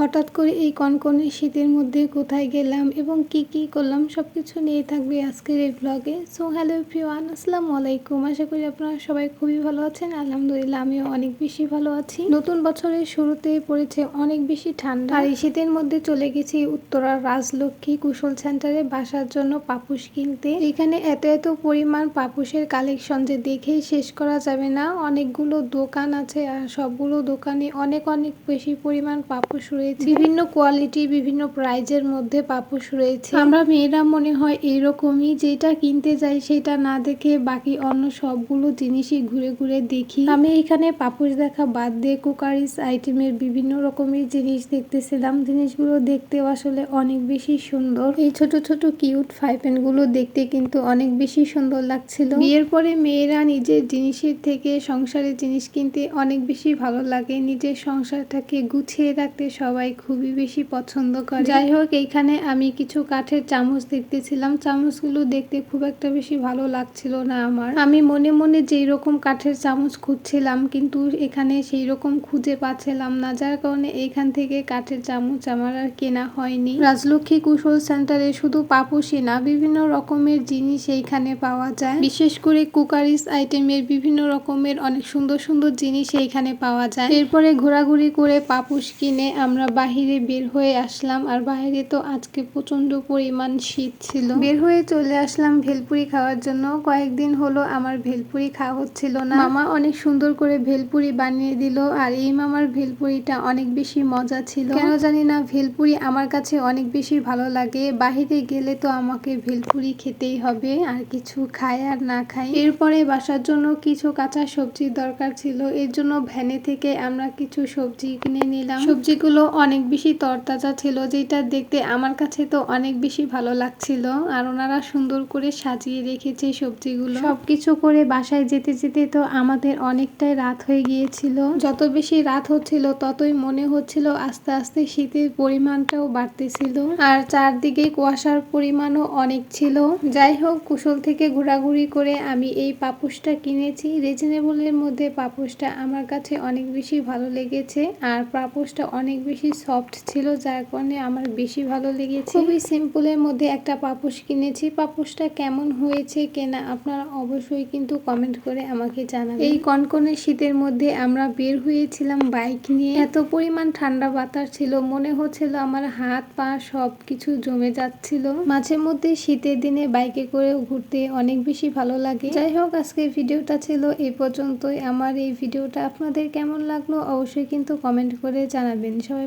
হঠাৎ করে এই কনকনে শীতের মধ্যে কোথায় গেলাম এবং কি কি করলাম সব কিছু নিয়ে থাকবে আজকের এই ব্লগে সো হ্যালো এভরিওয়ান আসসালামু আলাইকুম। আশা করি আপনারা সবাই খুবই ভালো আছেন। আলহামদুলিল্লাহ, আমিও অনেক বেশি ভালো আছি। নতুন বছরের শুরুতে পড়েছে অনেক বেশি ঠান্ডা। আর এই শীতের মধ্যে চলে গেছি উত্তরার রাজলক্ষ্মী কুশল সেন্টারে বাসার জন্য পাপুস কিনতে। এখানে এত এত পরিমাণ পাপুসের কালেকশন যে দেখেই শেষ করা যাবে না। অনেকগুলো দোকান আছে আর সবগুলো দোকানে অনেক অনেক বেশি পরিমাণ পাপুস রয়েছে বিভিন্ন কোয়ালিটি বিভিন্ন প্রাইজের মধ্যে পাপুস রয়েছে। আমরা মেয়েরা মনে হয় এইরকমই যেটা কিনতে যাই সেটা না দেখে বাকি অন্য সবগুলো জিনিসই ঘুরে ঘুরে দেখি। আমি এখানে পাপুস দেখা বাদ দিয়ে কুকারিস আইটেমের বিভিন্ন রকমের জিনিস দেখতেছিলাম। জিনিসগুলো দেখতেও আসলে অনেক বেশি সুন্দর। এই ছোট ছোট কিউট ফাইপেনগুলো দেখতে কিন্তু অনেক বেশি সুন্দর লাগছিল। বিয়ের পরে মেয়েরা নিজের জিনিসের থেকে সংসারের জিনিস কিনতে অনেক বেশি ভালো লাগে। নিজের সংসারটাকে গুছিয়ে রাখতে সবাই খুবই বেশি পছন্দ করে। যাই হোক, এইখানে আমি কিছু কাঠের চামচ দেখতেছিলাম। চামচগুলো দেখতে খুব একটা বেশি ভালো লাগছিল না আমার। আমি মনে মনে যেই রকম কাঠের চামচ খুঁজছিলাম, কিন্তু এখানে সেই রকম খুঁজে পাচ্ছিলাম না। যার কারণে এইখান থেকে কাঠের চামচ আমার আর কেনা হয়নি। রাজলক্ষ্মী কুশল সেন্টারে শুধু পাপুসই না, বিভিন্ন রকমের জিনিস এইখানে পাওয়া যায়। বিশেষ করে কুকারিস আইটেমের বিভিন্ন রকমের অনেক সুন্দর সুন্দর জিনিস এইখানে পাওয়া যায়। এরপরে ঘোরাঘুরি করে পাপুস কিনে আমরা বাহিরে বের হয়ে আসলাম আর বাইরে তো আজকে প্রচণ্ড পরিমাণ শীত ছিল। বের হয়ে চলে আসলাম ভেলপুরি খাওয়ার জন্য। কয়েকদিন হলো আমার ভেলপুরি খাওয়া হচ্ছিল না। মামা অনেক সুন্দর করে ভেলপুরি বানিয়ে দিল আর এই মামার ভেলপুরিটা অনেক বেশি মজা ছিল। কেন জানি না ভেলপুরি আমার কাছে অনেক বেশি ভালো লাগে। বাহিরে গেলে তো আমাকে ভেলপুরি খেতেই হবে আর কিছু খায় আর না খাই। এরপরে বাসার জন্য কিছু কাঁচা সবজির দরকার ছিল এর জন্য ভ্যানে থেকে আমরা কিছু সবজি কিনে নিলাম। সবজিগুলো অনেক বেশি তরতাজা ছিল যেটা দেখতে আমার কাছে তো অনেক বেশি ভালো লাগছিল। আর ওনারা সুন্দর করে সাজিয়ে রেখেছে সবজিগুলো। সবকিছু করে বাসায় যেতে যেতে তো আমাদের অনেকটাই রাত হয়ে গিয়েছিল। যত বেশি রাত হচ্ছিল ততই মনে হচ্ছিল আস্তে আস্তে শীতের পরিমাণটাও বাড়তেছিল। আর চারদিকে কুয়াশার পরিমাণও অনেক ছিল। যাই হোক কুশল থেকে ঘোরাঘুরি করে আমি এই পাপুসটা কিনেছি। রিজনেবলের মধ্যে পাপুসটা আমার কাছে অনেক বেশি ভালো লেগেছে। আর পাপুসটা অনেক বেশি সফট ছিল যার কারণে আমার বেশি ভালো লেগেছে। খুবই সিম্পলের মধ্যে একটা পাপুস কিনেছি। পাপুসটা কেমন হয়েছে কেনা আপনারা অবশ্যই কিন্তু কমেন্ট করে আমাকে জানাবেন। এই কনকনে শীতের মধ্যে আমরা বের হয়েছিলাম বাইক নিয়ে। এত পরিমাণ ঠান্ডা বাতাস ছিল মনে হচ্ছিল আমার হাত পা সব কিছু জমে যাচ্ছিল। মাঝে মধ্যে শীতের দিনে বাইকে করে ঘুরতে অনেক বেশি ভালো লাগে। যাই হোক আজকে ভিডিওটা ছিল এই পর্যন্তই। আমার এই ভিডিওটা আপনাদের কেমন লাগল অবশ্যই কিন্তু কমেন্ট করে জানাবেন। সবাই